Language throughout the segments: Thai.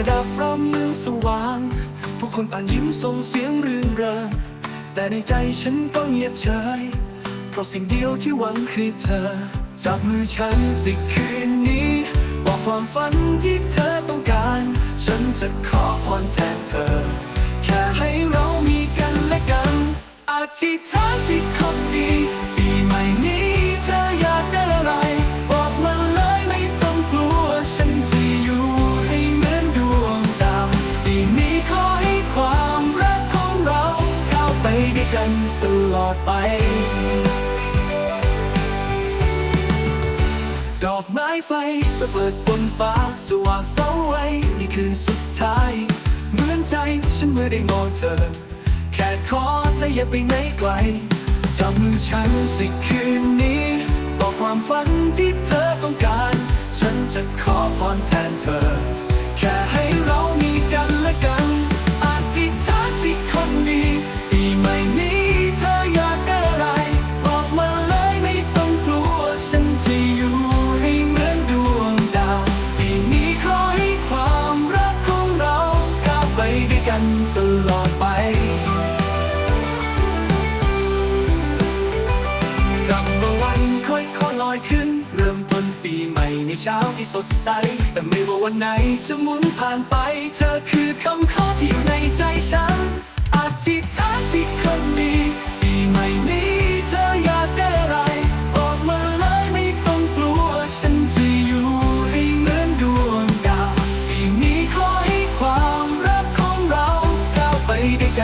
ประดับรอบเมืองสว่าง ผู้คนอ่านยิ้มส่งเสียงรื่นเริงแต่ในใจฉันก็เงียบเฉย เพราะสิ่งเดียวที่หวังคือเธอ จับมือฉันสิคืนนี้ บอกความฝันที่เธอต้องการ ฉันจะขอพรแทนเธอ แค่ให้เรามีกันและกัน อธิษฐานสิคำดี กันตลอดไป ดอกไม้ไฟไปเปิดบนฟ้าสว่างเสาไว้ในคืนสุดท้าย เหมือนใจฉันเมื่อได้มองเธอ แค่ขอเธออย่าไปไหนไกลจับมือฉันสิคืนนี้บอกความฝันที่เธอต้องการ ฉันจะขอพรแทนเธอ กันตลอดไปจำว่าวันค่อยๆลอยขึ้น เริ่มต้นปีใหม่ในเช้าที่สดใส แต่ไม่ว่าวันไหนจะหมุนผ่านไป เธอคือคำขอที่อยู่ในใจฉัน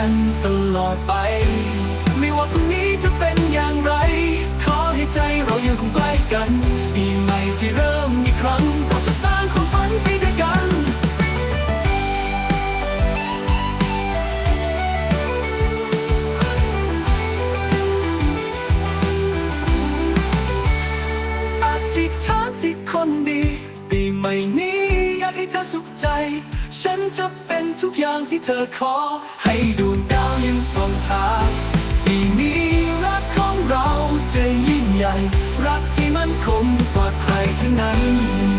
กันตลอดไป ไม่ว่าพรุ่งนี้จะเป็นอย่างไร ขอให้ใจเรายังคงใกล้กันปีใหม่ที่เริ่มอีกครั้งเราจะสร้างความฝันไปด้วยกันอธิษฐานสิคนดี ปีใหม่นี้อยากให้เธอสุขใจ ฉันจะเป็นทุกอย่างที่เธอขอให้ด ทางปีนี้รักของเราจะยิ่งใหญ่ รักที่มันคงกว่าใครทั้งนั้น